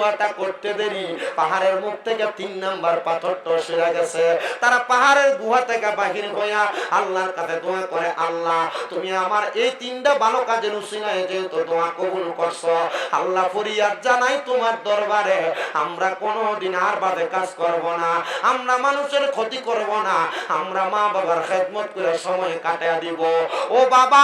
দোয়াটা করতে দেরি। পাহাড়ের মুখ থেকে তিন নাম্বার পাথরটা সেরা গেছে। তারা পাহাড়ের গুহা থেকে বাহির হইয়া আল্লাহর কাছে দোয়া করে, আল্লাহ, তুমি আমার এই তিনটা ভালো কাজের উসিলায় যেহেতু দোয়া কবুল করছ, আল্লাহ ফরিয়াদ জানাই তোমার দরবারে। আমরা কোনোদিন আর বাদে কাজ করব না। আমরা মানুষের ক্ষতি করব না। আমরা মা বাবার খেদমত করে সময় কাটিয়ে দিব। ও বাবা,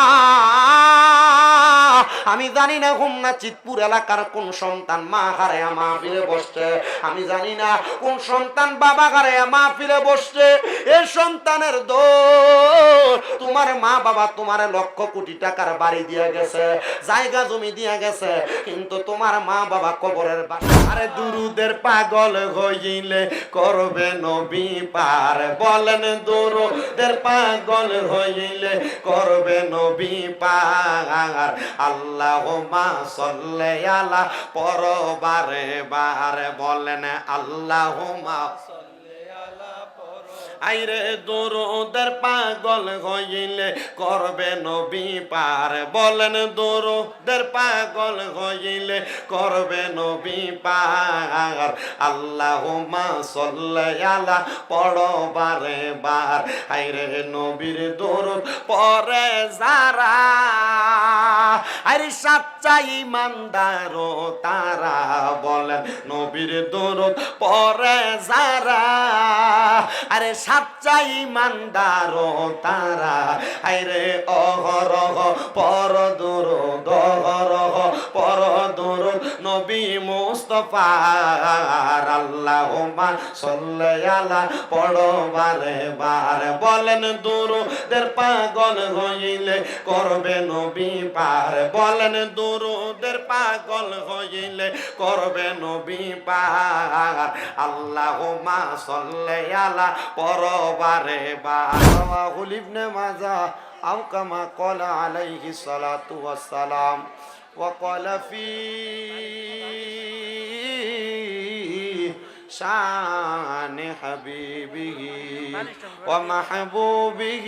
আমি জানি না হুমনা চিতপুর এলাকার কোন সন্তান মা হারে মা ফিরে বসছে। আমি জানি না কোন সন্তান বাবা হারে মা ফিরে বসছে। এই সন্তানের দোষ। তোমার মা বাবা তোমার লক্ষ কোটি টাকার বাড়ি দিয়ে গেছে, জায়গা জমি দিয়ে গেছে। কিন্তু তোমার মা বাবা কবরের আরে দুরুদের পাগল হইলে করবে নবী পার। বলেন দুরুদের পাগল হইলে করবে নবী পার। আল্লাহ মা সল্লে আলা পরবারে বারে বলেন আল্লাহ আইরে দোরদের পাগল হইলে করবে নবী পার। বলেন, দোরদের পাগল হইলে করবে নবী পার। আল্লাহ আলা পড়বারে বার। আইরে নবীর দোরদ পরে যারা আরে সাচ্চা ইমানদার তারা বলেন, নবীর দোরদ পরে যারা। আরে সাচ্চা ইমানদার তারা আরে অহরহ, পর দোরদ, অহরহ, পর দোরদ, নবী মুস্তফার আল্লাহ মা সল্লে আলা পড়বারে বার। বলেন, দূরদের পাগল হইলে করবে নবী পার। বলেন দূরদের পাগল হইলে করবে নবী পার আল্লাহ মা সল্লে আলা পরবারে বার ইবনে মাজা আও কামা কলা আলাইহি সালাতু ওয়াসসালাম وقال في شان حبيبه ومحبوبه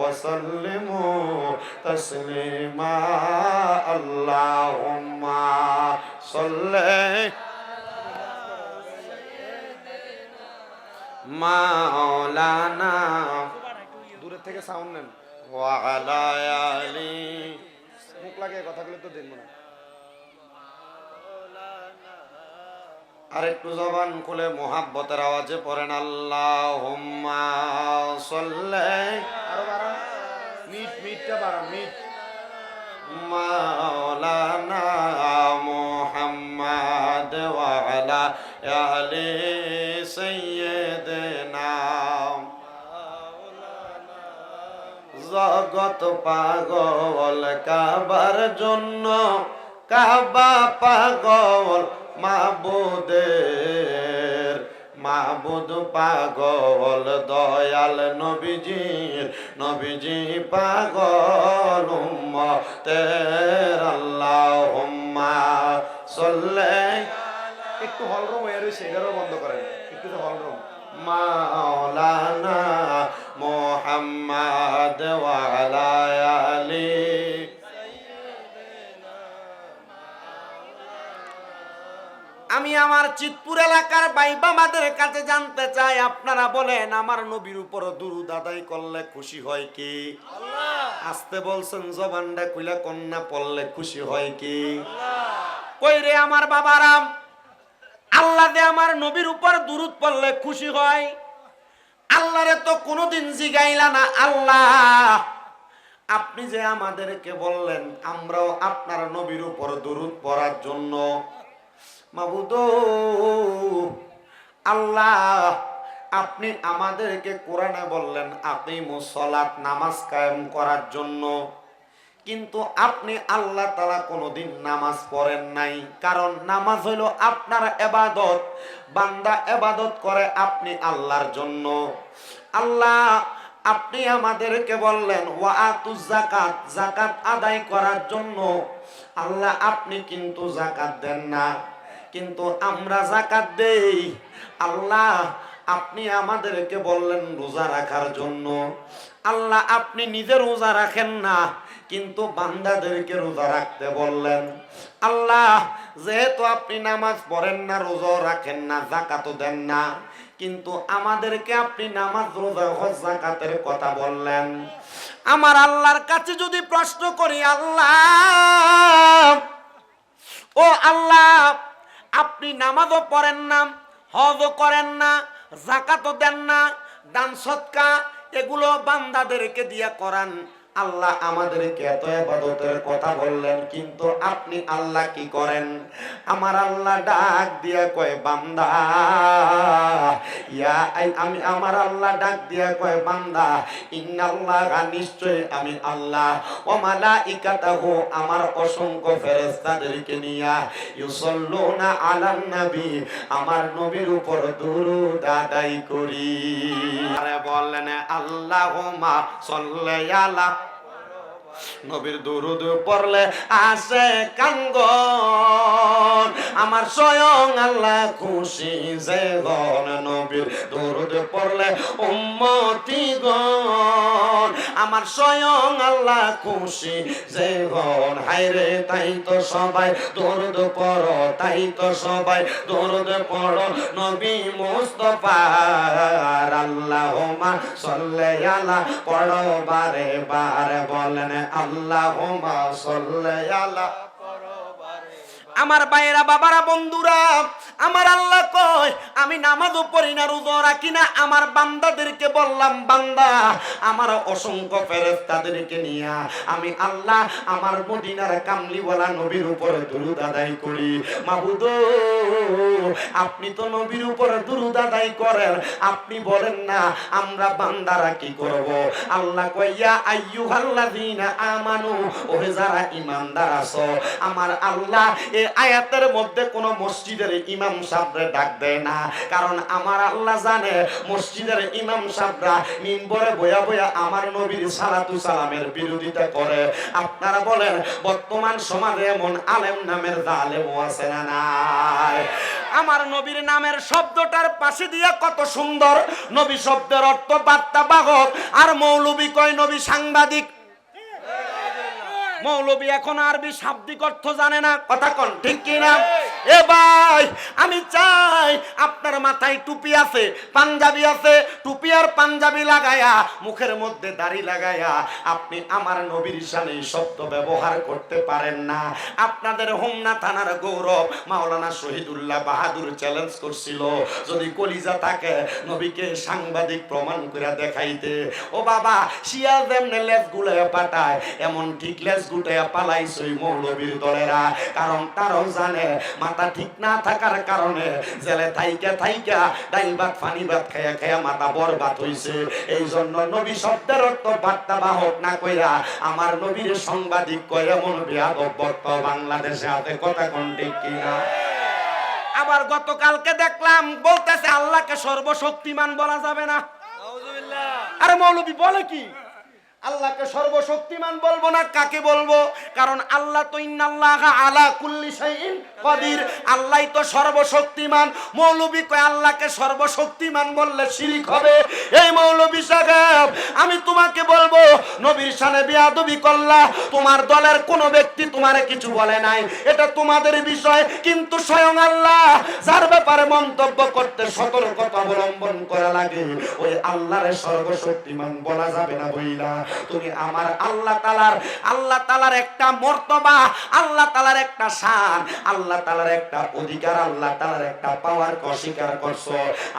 وسلموا تسليما اللهم صل মাওলানা দূরের থেকে সাউন্ড নেন ওয়ালা আলি মুখ লাগিয়ে কথাগুলো তো দেখবো না আর একটু জবান খুলে মোহাব্বতের আওয়াজে পড়েন আল্লাহ সল্লে আরো বাড়ান মিট, মিটটা বাড়ান মিট। মাওলানা মোহাম্মদ ওয়ালা আলি জগত পাগল কাবার জন্য, কাবা পাগল মাবুদের মাবুদ পাগল দয়াল নবীজির নবীজি পাগল উম্মতের আল্লাহুম্মা সল্লে একটু হলরুম হয়ে রয়েছে এটারও বন্ধ করেন। একটু তো হলরুম মাওলানা মোহাম্মদ ওয়ালা আমি আমার চিতপুর এলাকার ভাই বাবাদের কাছে জানতে চাই আপনারা বলেন আমার নবীর উপর দুরুদ আদায় করলে খুশি হয় কি? আসতে বলছেন জবানটা কুইলা কন্যা পড়লে খুশি হয় কি? কই রে আমার বাবারাম আল্লাহ দে আমার নবীর উপর দুরুদ পড়লে খুশি হয়। আল্লাহরে তো কোনোদিন জিগাইলা না আল্লাহ। আপনি যে আমাদেরকে বললেন আমরাও আপনার নবীর উপর দুরুদ পড়ার জন্য মাবুদ, আল্লাহ, আপনি আমাদেরকে কোরআনে বললেন আপনি মুসলাত নামাজ কায়েম করার জন্য। কিন্তু আপনি আল্লাহ তালা কোনোদিন নামাজ পড়েন নাই। কারণ নামাজ হইল আপনার এবাদত। বান্দা এবাদত করে আপনি আল্লাহর জন্য। আল্লাহ, আপনি আমাদেরকে বললেন ওয়া আতু জাকাত জাকাত আদায় করার জন্য। আল্লাহ, আপনি কিন্তু জাকাত দেন না। কিন্তু আমরা জাকাত দেই। আল্লাহ, আপনি আমাদেরকে বললেন রোজা রাখার জন্য। আল্লাহ, আপনি নিজে রোজা রাখেন না, কিন্তু বান্দাদেরকে রোজা রাখতে বললেন। আল্লাহ, যেহেতু আপনি নামাজ পড়েন না, রোজাও রাখেন না জাকাতও দেন না, কিন্তু আমাদেরকে আপনি নামাজ, রোজা, হজ জাকাতের কথা বললেন। আমার আল্লাহর কাছে যদি প্রশ্ন করি, আল্লাহ, ও আল্লাহ আপনি নামাজও পড়েন না, হজও করেন না, জাকাতও দেন না, দান সৎকা, এগুলো বান্দাদেরকে দিয়া করান। আল্লাহ আমাদেরকে এত আবাদতের কথা বললেন, কিন্তু আপনি আল্লাহ কি করেন? আমার আল্লাহ ডাক দিয়া কয়, বান্দা, ইয়া আমি আমার আল্লাহ ডাক দিয়া কয়, বান্দা, ইন্নাল্লাহ নিশ্চয় আমি আল্লাহ। ও মালাইকাতাহু, আমার অসংখ্য ফেরেশতাদেরকে নিয়া ইউসাল্লুনা আলান নবী, আমার নবীর উপর দুরূদ আদায় করি। আরে বললেন, আল্লাহুম্মা সাল্লি আলা নবীর দুরুদ পড়লে আসে কাঙ্গন। আমার স্বয়ং আল্লাহ খুশি যে গন নবীর দুরুদ পড়লে উম্মতি গন আমার স্বয়ং আল্লাহ খুশি যে গন হাইরে তাই তো সবাই দুরুদ পড়ো, তাই তো সবাই দুরুদ পড়ো নবী মুস্তফার আল্লাহুম্মা সাল্লি আলা পড়ো বারে বারে বলেন আল্লাহুম্মা সাল্লি আলা আমার বাইরা বাবারা, বন্ধুরা, আমার আল্লাহ কয়, আমি নামাজও পড়ি না, রোজা রাখি না, আমার বান্দাদেরকে বললাম, বান্দা, আমার অসংখ্য ফেরেশতাদেরকে নিয়া আমি আল্লাহ আমার মদিনার কামলিওয়ালা নবীর উপর দুরুদ আদায় করি। মাহবুদ, আপনি তো নবীর উপর দুরুদ আদায় করেন, আপনি বলেন না, আমরা বান্দারা কি করব? আল্লাহ কইয়া আইয়ুহাল্লাযীনা আমানু, ওহে যারা ঈমানদার আছো, আমার আল্লাহ এই আয়াতের মধ্যে কোন মসজিদের ইমাম সাহেবরে ডাক দেয় না। কারণ আমার আল্লাহ জানে, মসজিদের ইমাম সাহেবরা মিম্বরে বয়া বয়া আমার নবীর সালাতু সালামের বিরোধিতা করে। আপনারা বলেন, বর্তমান সমাজে এমন আলেম নামের জালেমও আছে না নাই? আমার নবীর নামের শব্দটার পাশে দিয়ে কত সুন্দর নবী শব্দের অর্থ বার্তা বাহক আর মৌলবী কয়, নবী সাংবাদিক মৌলবী এখন আরবি শাব্দিক অর্থ জানে না। কথা কন ঠিক কিনা এ ভাই আমি চাই আপনার মাথায় টুপি আছে পাঞ্জাবি আছে টুপি আর পাঞ্জাবি লাগায়া মুখের মধ্যে দাড়ি লাগায়া আপনি আমার নবীর এই শব্দ ব্যবহার করতে পারেন না। আপনাদের হোমনা থানার গৌরব মাওলানা শহীদুল্লাহ বাহাদুর চ্যালেঞ্জ করছিল। যদি কলিজা থাকে নবীকে সাংবাদিক প্রমাণ করে দেখাইতে। ও বাবা শিয়াল যেমনে লেজ গুলে পাঠায় এমন ঠিক লেজ গুটে পালাইছে মৌলবীর দলেরা কারণ তারাও জানে মাথা ঠিক না থাকার কারণে জেলে থাইকা থাইকা ডাইল ভাত পানি ভাত খাইয়া খাইয়া মাথা বরবাদ হইছে এই জন্য নবী শব্দের অর্থ বার্তা বাহক না কইরা আমার নবীর সাংবাদিক কয় এমন বেয়াদব বক্ত বাংলাদেশে হাতে কথা কোন ঠিক কিনা। আবার গতকালকে দেখলাম বলতেছে আল্লাহকে সর্বশক্তিমান বলা যাবে না। আরে মৌলবী বলে কি? আল্লাহকে সর্বশক্তিমান বলব না কাকে বলব? কারণ আল্লাহ তো ইন্নাল্লাহ আলা কুল্লি শাইইন কদির। আল্লাহই তো সর্বশক্তিমান। মৌলবী কয়, আল্লাহকে সর্বশক্তিমান বললে শিরিক হবে। এই মৌলবী সাহেব, আমি তোমাকে বলব, নবীর সানে বিয়াদবি করলা, তোমার দলের কোনো ব্যক্তি তোমারে কিছু বলে নাই। এটা তোমাদের বিষয়, কিন্তু স্বয়ং আল্লাহ যার ব্যাপারে মন্তব্য করতে সতর্কতা অবলম্বন করা লাগে। ওই আল্লাহর সর্বশক্তিমান বলা যাবে না বইলা। তুমি আমার আল্লাহ তালার আল্লাহ তালার একটা মর্তবা আল্লাহ তালার একটা শান আল্লাহ তালার একটা অধিকার আল্লাহ তালার একটা পাওয়ার অস্বীকার করছ।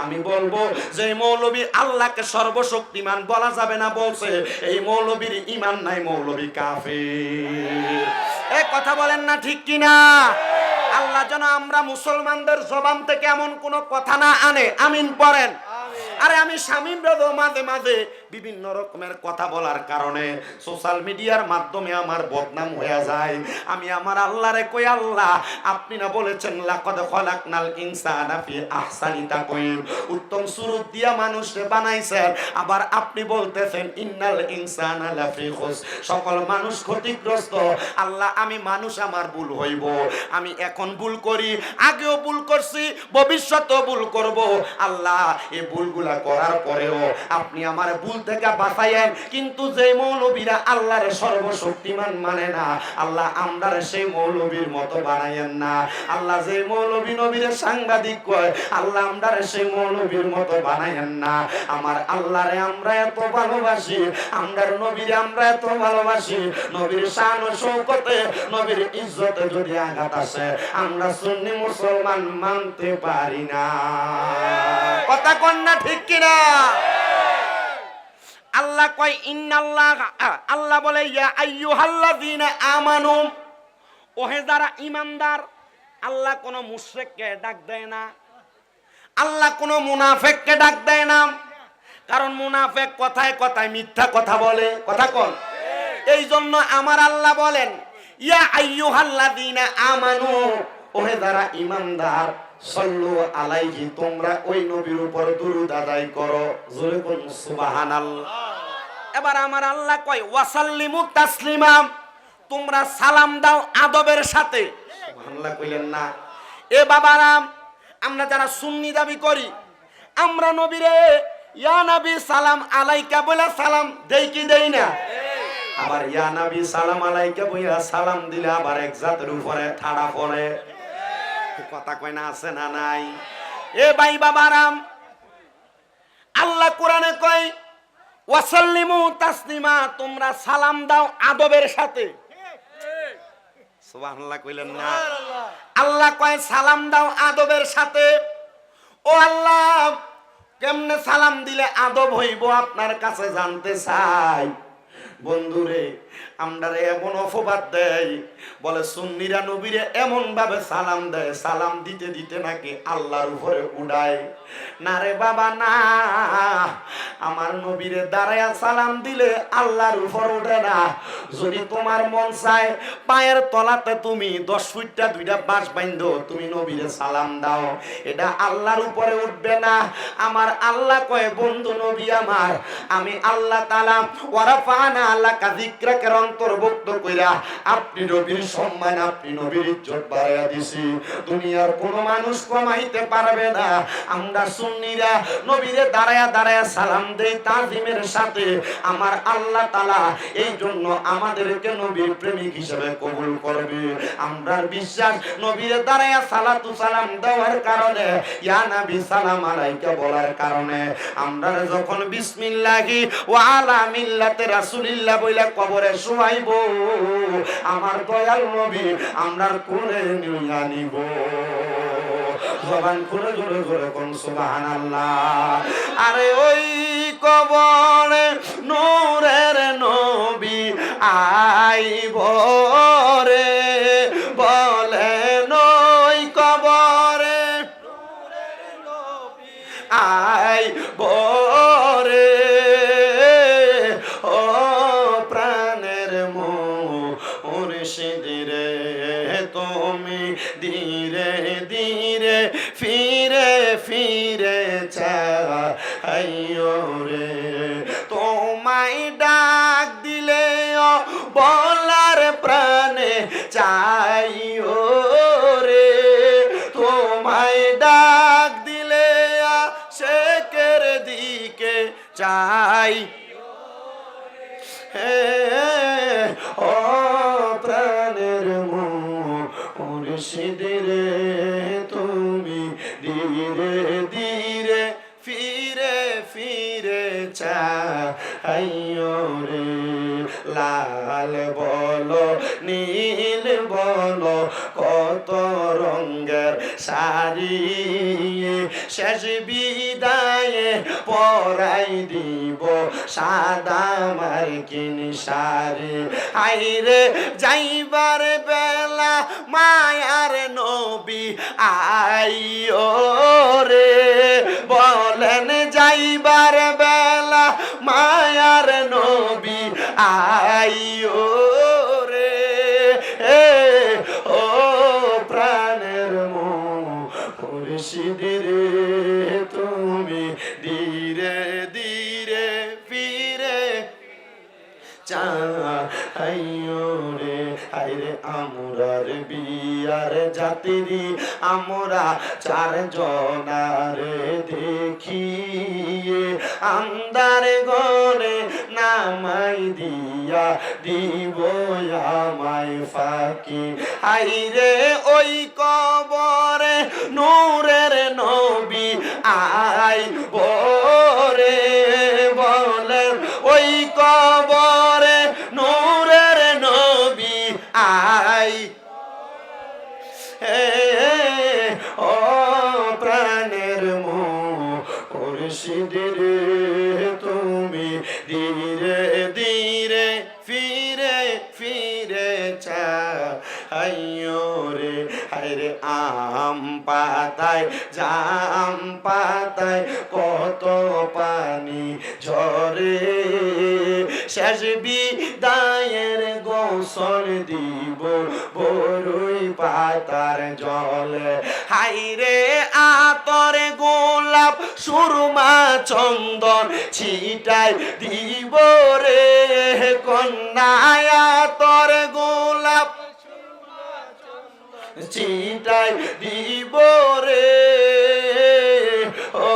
আমি বলব যে মৌলবী আল্লাহকে সর্বশক্তিমান বলা যাবে না বলছে এই মৌলবীর ইমান নাই মৌলবী কাফের। এ কথা বলেন না ঠিক কিনা? আল্লাহ যেন আমরা মুসলমানদের জবান থেকে এমন কোন কথা না আনে। আমিন পড়েন। আরে আমি স্বামী মাঝে মাঝে বিভিন্ন রকমের কথা বলার কারণে সোশ্যাল মিডিয়ার মাধ্যমে আমার বদনাম হয়ে যায়। আমি আমার আল্লাহরে কই, আল্লাহ, আপনি না বলেছেন, লাকাদ খলাকনাল ইনসানা ফি আহসানি তাকওয়িম। উত্তম সুরত দিয়া মানুষকে বানাইছেন, আবার আপনি বলতেছেন, ইন্নাল ইনসানা লাফি খুস। সকল মানুষ ক্ষতিগ্রস্ত। আল্লাহ, আমি মানুষ, আমার ভুল হইব। আমি এখন ভুল করি, আগেও ভুল করছি, ভবিষ্যতেও ভুল করব। আল্লাহ, এই ভুলগুলা করার পরেও আপনি আমার ভুল থেকে বাঁচাইয়েন কিন্তু যে মৌলবীরা সর্বশক্তিমান মানে না, আল্লাহ আমরার সেই মৌলবীর মতো বানাইয়েন না। আল্লাহ যে মৌলবী নবীর সাংবাদিক কয়, আল্লাহ আমরার সেই মৌলবীর মতো বানাইয়েন না। আমার আল্লাহরে আমরা এত ভালোবাসি, আমরার নবীরে আমরা এত ভালোবাসি। নবীর শান শৌকতে, নবীর ইজ্জতে যদি আঘাত আসে, আমরা সুন্নি মুসলমান মানতে পারি না। কথা কন্যা ঠিক কিনা? আল্লাহ কয়, ইন্নাল্লাহ আল্লাহ বলে, ইয়া আমানু। ওহে যারা ঈমানদার, আল্লাহ কোন ডাক দেয় না। আল্লাহ কোন মুনাফেককে ডাক দেয় না। কারণ মুনাফেক কথায় কথায় মিথ্যা কথা বলে। কথা কোন। এই জন্য আমার আল্লাহ বলেন, ইয়া আইয়ুহাল্লাযীনা আমানু। ওহে যারা ঈমানদার সল্লু আলাইহি, তোমরা ওই নবীর উপর দুরূদ আদায় করো। জোরে কোন সুবহানাল্লাহ। এবার আমার আল্লাহ কয়, ওয়াসাল্লিমু তাসলিমা, তোমরা সালাম দাও আদবের সাথে। সুবহানাল্লাহ কইলেন না। এ বাবারাম আমরা যারা সুন্নি দাবি করি, আমরা নবীরে, ইয়া নবী সালাম আলাইকা বলে সালাম দেই কি দেই না? আবার ইয়া নবী সালাম আলাইকা বইয়া সালাম দিলে আবার এক জাতের উপরে ঠাড়া পড়ে। কথা কয় না আছে না নাই? এ ভাই বাবারাম আল্লাহ কোরআনে কয় ওয়াসাল্লিমু তাসলিমা তোমরা সালাম দাও আদবের সাথে। সুবহানাল্লাহ কইলেন না। আল্লাহ কয় সালাম দাও আদবের সাথে। ও আল্লাহ কেমনে সালাম দিলে আদব হইব আপনার কাছে জানতে চাই। বন্ধুরে আমরা এমন অপবাদ দেয় বলে সুন্নিরা নবীরে এমন ভাবে সালাম দেয়, সালাম দিতে দিতে নাকি আল্লাহর উপরে উড়ায়। না রে বাবা, না, আমার নবীরে দাঁড়ায়া সালাম দিলে আল্লাহর উপর উঠে না। যদি তোমার মন চায়, পায়ের তলাতে তুমি দশ ফুটটা দুইটা বাঁশ বাইন্ধো তুমি নবীরে সালাম দাও। এটা আল্লাহর উপরে উঠবে না। আমার আল্লাহ কয়, বন্ধু নবী আমার, আমি আল্লাহ তালা ওরা পানা আল্লাহ কাজিক্রাকের অন্তর্ভুক্ত কইরা, আপনি নবীর সম্মান, আপনি নবীর ইজ্জত বাড়াইয়া দিছি। দুনিয়ার কোনো মানুষ কমাইতে পারবে না। আমরা সুন্নিরা নবীরে দাঁড়ায়া দাঁড়ায়া সালাম দেই তাজিমের সাথে। আমার আল্লাহ তালা এই জন্য আমাদেরকে নবীর প্রেমিক হিসেবে কবুল করবে। আমরা বিশ্বাস নবীরে দাঁড়ায়া সালাতু সালাম দেওয়ার কারণে, ইয়া নবী সালাম আলাইকা বলার কারণে, আমরা যখন বিসমিল্লাহি ওয়া আলা মিল্লাতে রাসূলিল্লাহ বইলা কবরে শুয়াইব। আমার দয়াল নবী, আমরার কোলে নিয়া নিব। জবান খুলে জোরে জোরে কোন সুবহানাল্লাহ। আরে ওই কবরে নূরের নবী আইব রে। চাইও রে তোমায় ডাক দিলে বলার প্রাণে চাইও রে তোমায় ডাক দিলে শেখের দিকে চাই হে ও প্রাণের মুর্শিদিরে রে লাল বলো, নীল বলো, কত রঙের শাড়ি শেষ বিদায়ে পরাই দিব সাদা মার্কিন শাড়ি। আইরে যাইবার বেলা মায়ার নবী আইও রে, বলেন যাইবার আইও রে এ ও প্রাণের মুর্শিদের তুমি জাতিরি, আমরা চার জনারে দেখি আন্দার গনে নামাই দিয়া দিব আমায় ফাঁকি। হাইরে ওই কবরে নূরের নবী আই বরে বলেন, ওই কবরে পাতায়, জাম পাতায় কত পানি ঝরে। শেষ বিদায়ের গোসল দিব বড়ই পাতার জলে। হাইরে আতর গোলাপ, সুরমা চন্দন ছিটাই দিব রে। কন্যায় আতর গোলাপ চিটাই দিব রে। ও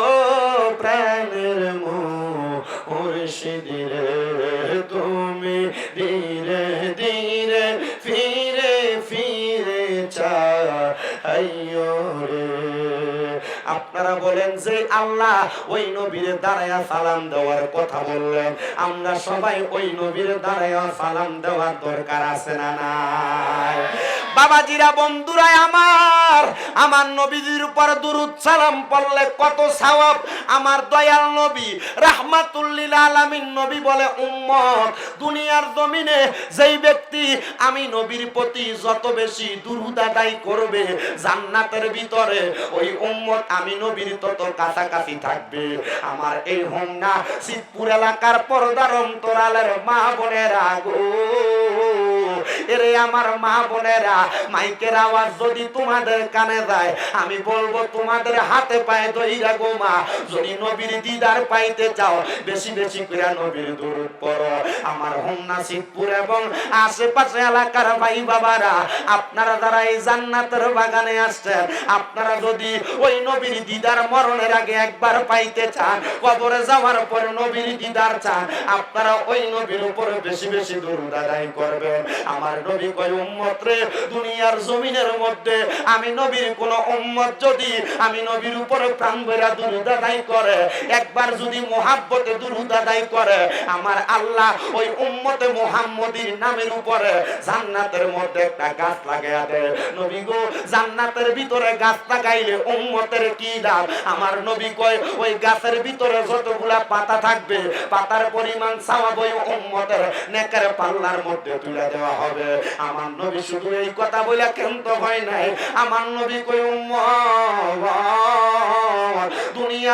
প্রাণের মুর্শিদের তুমি ধীরে ধীরে ফিরে ফিরে চাইও রে। আপনারা বলেন যে আল্লাহ ওই নবীর দাঁড়ায়া সালাম দেওয়ার কথা বললেন। আমরা সবাই ওই নবীর দাঁড়ায়া সালাম দেওয়ার দরকার আছে না নাই? বাবাজিরা বন্ধুরা আমার আমার নবীজির উপর দুরুদ সালাম পড়লে কত সওয়াব। আমার দয়াল নবী, রাহমাতুল্লিল আলামিন নবী বলে উম্মত, দুনিয়ার জমিনে যেই ব্যক্তি আমি নবীর প্রতি যত বেশি দুরুদ আদায় করবে, জান্নাতের ভিতরে ওই উম্মত আমি নবীর তত কাছাকাছি থাকবে। আমার এই হোমনা সিদ্ধপুর এলাকার পর্দার অন্তরালের মা বোনেরা গো। এরে আমার মা বোনেরা, মাইকের আওয়াজ যদি তোমাদের কানে যায়, আমি বলব তোমাদের হাতে পায়ে দইরা গো মা, যদি নবীর দিদার পাইতে চাও, বেশি বেশি করে নবীর দূরত পড়ো। আমার হোমনা সিদ্ধপুর এবং আশেপাশে এলাকার ভাই বাবারা, আপনারা যারা এই জান্নাতের বাগানে আসছেন, আপনারা যদি ওই নবীর দিদার মরণের আগে একবার পাইতে চান, কবরে যাওয়ার পরে নবীর দিদার চান, আপনারা ওই নবীর উপরে বেশি বেশি দরুদ আদায় করবেন। আমার নবী কয়, উম্মত রে, দুনিয়ার জমিনের মধ্যে আমি নবীর কোন উম্মত যদি আমি নবীর উপরে প্রাণ ভরা দরুদ আদায় করে, একবার যদি মোহাব্বতে দরুদ আদায় করে, আমার আল্লাহ ওই উম্মতে মুহাম্মদীর নামের উপরে জান্নাতের মধ্যে একটা গাছ লাগাইয়া দেয়। নবী গো, জান্নাতের ভিতরে গাছ লাগাইলে উম্মতের কি দাম আমার নবী কয়, ওই গাছের ভিতরে যতগুলা পাতা থাকবে, পাতার পরিমাণ সাওয়াব ওই উম্মতের নেকের পাল্লার মধ্যে তুলে দেওয়া হবে। আমার নবী শুধু এই কথা বলে কেন্ত হয় নাই। আমার নবী কই উম্মত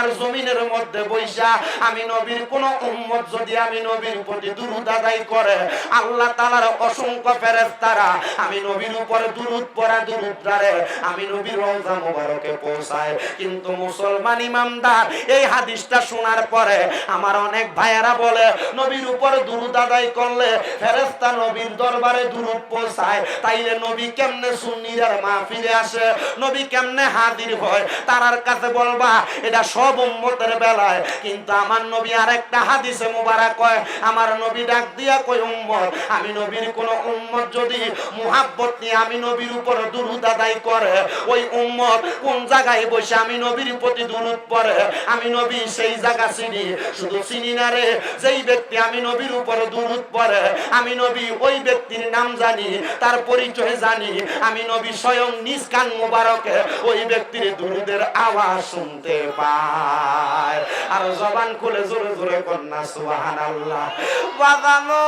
দুনিয়ার জমিনের মধ্যে বৈশা, আমি নবীর কোন উম্মত যদি আমি নবীর প্রতি দুরুদ আদায় করে, আল্লাহ তালার অসংখ্য ফেরেশতারা, আমি নবীর উপরে দুরুদ পড়া দুরুদ দ্বারে আমি নবীর রওজা মোবারকে পৌঁছায়। কিন্তু মুসলমান ইমামদার, এই হাদিসটা শোনার পরে আমার অনেক ভাইয়েরা বলে, নবীর উপরে দুরুদ আদায় করলে ফেরেশতা নবীর দরবারে দুরুদ পৌঁছায়। তাইলে নবী কেমনে সুন্নিরার মাহফিলে আসে? নবী কেমনে হাজির হয়? তারার কাছে বলবা, এটা সব উম্মতের বেলায়। কিন্তু আমার নবী আরেকটা হাদিসে মুবারক কয়, আমার নবী ডাক দিয়া উম্মত, আমি নবীর কোন উম্মত যদি মুহাব্বত নিয়ে আমি নবীর উপর দুরুদ আদায় করে, ওই উম্মত কোন জায়গায় বসে আমি নবীর প্রতি দুরুদ পড়ে? আমি নবী সেই জায়গা চিনি, শুধু চিনি না রে, যেই ব্যক্তি আমি নবীর উপর দুরুদ পড়ে, আমি নবী ওই ব্যক্তির নাম জানি, তার পরিচয় জানি, আমি নবী স্বয়ং নিজ কান মুবারকে ওই ব্যক্তির দুরুদের আওয়াজ শুনতে পায় আর জবান খুলে জোরে জোরে কন্যা সুবহানাল্লাহ। বাগানো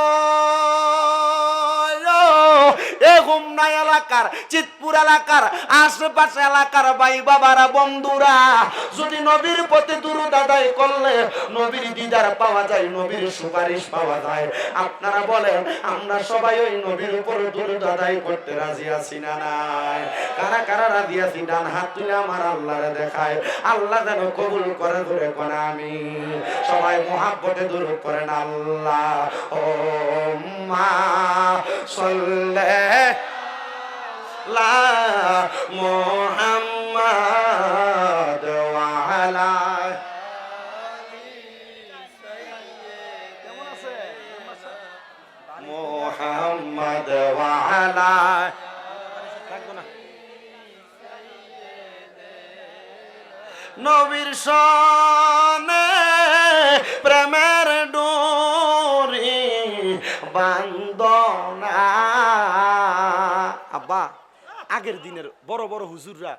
এ এলাকার, চিতপুর এলাকার, আশেপাশে এলাকার ভাই বাবারা, বন্ধুরা, যদি নবীর প্রতি দুরুদ আদায় করলে নবীর দিদার পাওয়া যায়, নবীর সুপারিশ পাওয়া যায়। আপনারা বলেন, আমরা সবাই ওই নবীর উপর দুরুদ আদায় করতে রাজি আছি না নাই? কারা কারা রাজি আছি? ডান হাত তুলে আমার আল্লাহরে দেখায়। আল্লাহ যেন কবুল করে ধরে করে আমি। সবাই মহাব্বতে দূর করেন আল্লাহ। ও মা সল্লে লা মোহাম্মদ ওয়ালা মোহাম্মদ ওয়ালা নবীর সনে প্রেমের ডোরি বান্দনা আগের দিনের বড় বড় হুজুররা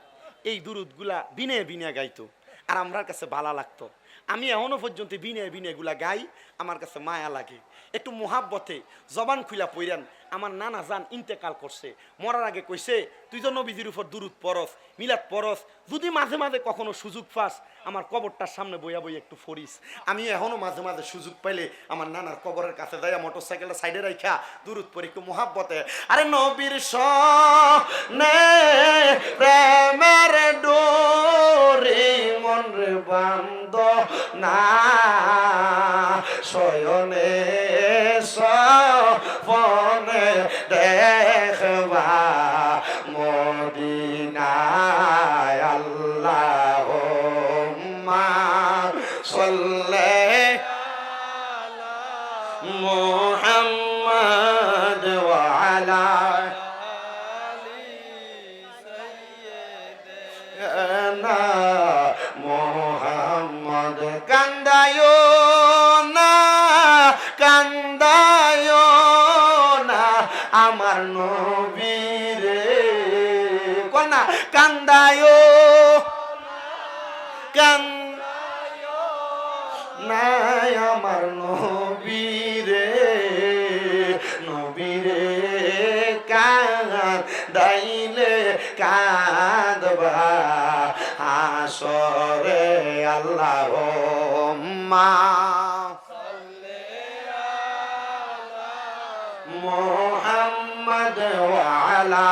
এই দুরুদগুলা বিনে বিনে গাইতো। আর আমার কাছে ভালো লাগতো। আমি এখনও পর্যন্ত বিনে বিনে গুলা গাই, আমার কাছে মায়া লাগে। একটু মোহাব্বতে জবান খুলা পইরান আমার নানা জান ইন্তেকাল করছে। মরার আগে কইছে, তুই তো নবীজির উপর দুরুদ পরস মিলাদ পরস যদি মাঝে মাঝে কখনো সুযোগ পাস, আমার কবরটার সামনে বইয়া বই একটু ফরিস আমি এখনও মাঝে মাঝে সুযোগ পাইলে আমার নানার কবরের কাছে যাইয়া মোটর সাইকেলটা সাইডে রাখা দুরুদ পরে একটু মোহাব্বতে। আরে নবীর সনে প্রেমের রে না, শয়নে সপনে দেখবা কান নাই আমার নবীরে নবীরে কান দাইলে কাঁদবা। আসরে আল্লাহ মা মোহাম্মদ ওয়ালা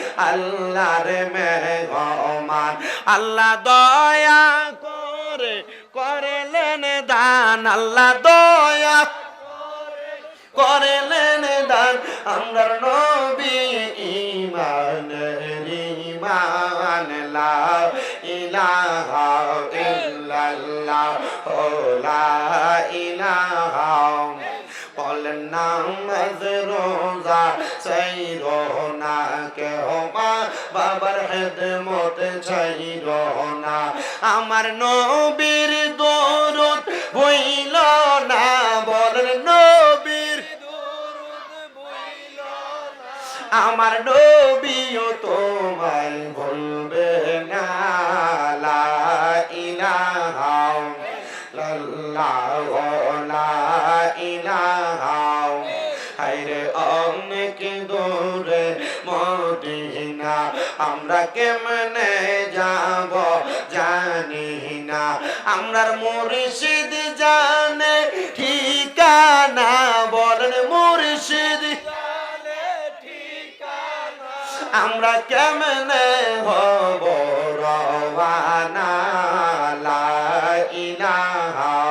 আল্লাহর মেঘমান আল্লাহ দয়া করে, করেলেন দান। আল্লাহ দয়া করেলেন দান। আমরার নবী ইমান ইমান লা ইলাহা ইল্লাল্লাহ, ও লা ইলাহা বলেন নামাজ রোজা চাই না কেহ মা বাবার হেদমত চাই না। আমার নবীর দরুদ বইল না, বলেন নবীর আমার নবীও তোমায় ভুলবে না, লা ইলাহা ইলাহা হায়রে অনেক দূরে মদিনা, আমরা কেমনে যাব জানি না। আমরার মুর্শিদ জানে ঠিকানা বলেন মুর্শিদ আমরা কেমনে হব ওয়ানা লা ইলাহা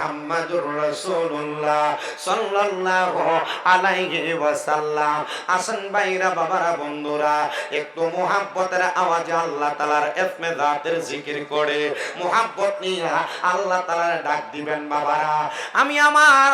মুহাম্মাদুর রাসূলুল্লাহ সাল্লাল্লাহু আলাইহি ওয়াসাল্লাম। আসেন ভাইরা, বাবারা, বন্ধুরা, একটু মুহাব্বতের আওয়াজে আল্লাহ তাআলার ইসমে জাতের জিকির করে মুহাব্বত নিয়ে আল্লাহ তাআলার ডাক দিবেন, বাবারা। আমি আমার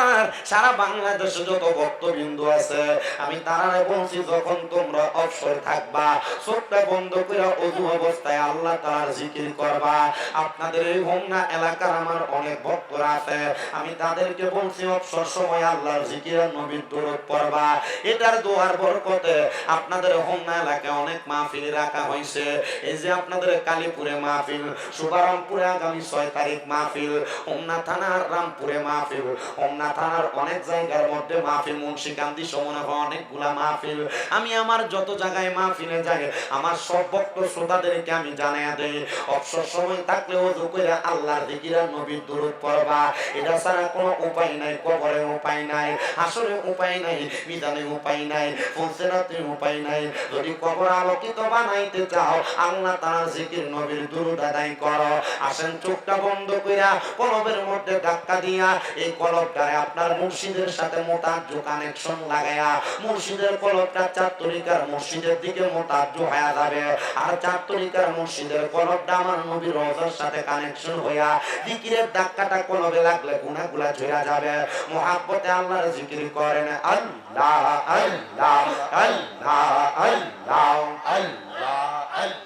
সারা বাংলাদেশে যত ভক্তবিন্দু আছে, আমি তারারে বলছি, যখন তোমরা অবসর থাকবা চোখটা বন্ধ করে অজু অবস্থায় আল্লাহ তাআলার জিকির করবা। আপনাদের এই হোমনা এলাকার আমার অনেক ভক্তরা আছে আমি তাদেরকে বলছি অবসর সময় আল্লাহর জিকির নবীর দরুদ পড়বা। এটার দোয়ার বরকতে আপনাদের হোমনা এলাকায় অনেক মাহফিল রাখা হয়েছে। এই যে আপনাদের কালীপুরে মাহফিল শুভারামপুরে আগামী ছয় তারিখ মাহফিল, হোমনা থানার রামপুরে মাহফিল, হোমনা থানার অনেক জায়গার মধ্যে মাহফিল, মুন্সিকান্দি সমনে অনেকগুলা মাহফিল। আমি আমার যত জায়গায় মাহফিলে যাই, আমার সব ভক্ত শ্রোতাদেরকে আমি জানাইয়া দেই, অবসর সময় থাকলে ওযু করে আল্লাহর জিকির নবীর দরুদ পড়বা। এটা ছাড়া কোনো উপায় নাই, কবরে উপায় নাই আসলে উপায় নাই মিজানে উপায় নাই ফুলসেরাতে উপায় নাই। যদি কবর আলোকিত বানাইতে চাও, আল্লাহ তাআলার জিকির নবীর দরুদ আদায় করো। আসেন চোখটা বন্ধ কইরা কলবের মধ্যে ধাক্কা দিয়া এই কলবটারে আপনার মুর্শিদের সাথে মোতাজ্জ কানেকশন লাগায়া মুর্শিদের কলবটা চার তরিকার মসজিদের দিকে মোতাজ্জ হয়ে যাবে। আর চার মসজিদের কলবটা আমার নবীর রওজার সাথে কানেকশন হইয়া জিকিরের ধাক্কাটা কলবে লাগলে গুনাহগুলা ঝরে যাবে। মুহাব্বতে আল্লাহর জিকির করেন আল্লাহ আল্লাহ আল্লাহ আল্লাহ আল্লাহ আল্লাহ।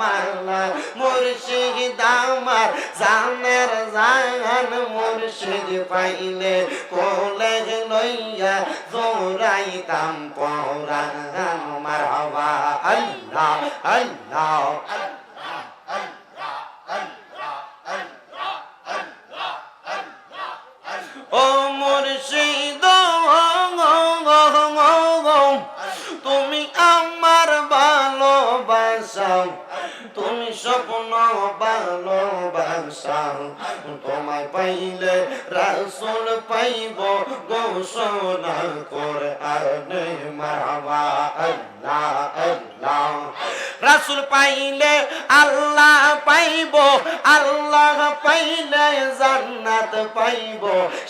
মালা মুর্শিদ আমার, জানের জান মুর্শিদ পাইলে কোলে লইয়া জোরাইতাম পহরা গান মারবা আল্লাহ আল্লাহ। ও মুর্শিদ পাইলে রাসুল পাইব ঘোষণা করে আর মারবা আল্লাহ আল্লাহ। রাসুল পাইলে আল্লাহ পাইব, আল্লাহ পাইলে জান্নাত পাইব।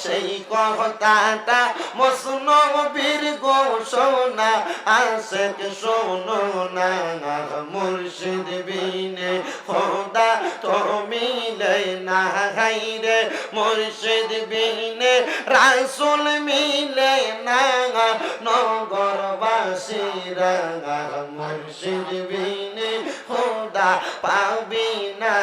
সেই কথাটা মসন বীর ঘোষণা আসে শোনো না মুর্শিদ বিনে খোদা তো মিলে না হাইরে মুর্শিদ বিনে রাসুল মিলে না, নগরবাসীরা মুর্শিদ বিনে খোদা পাবি না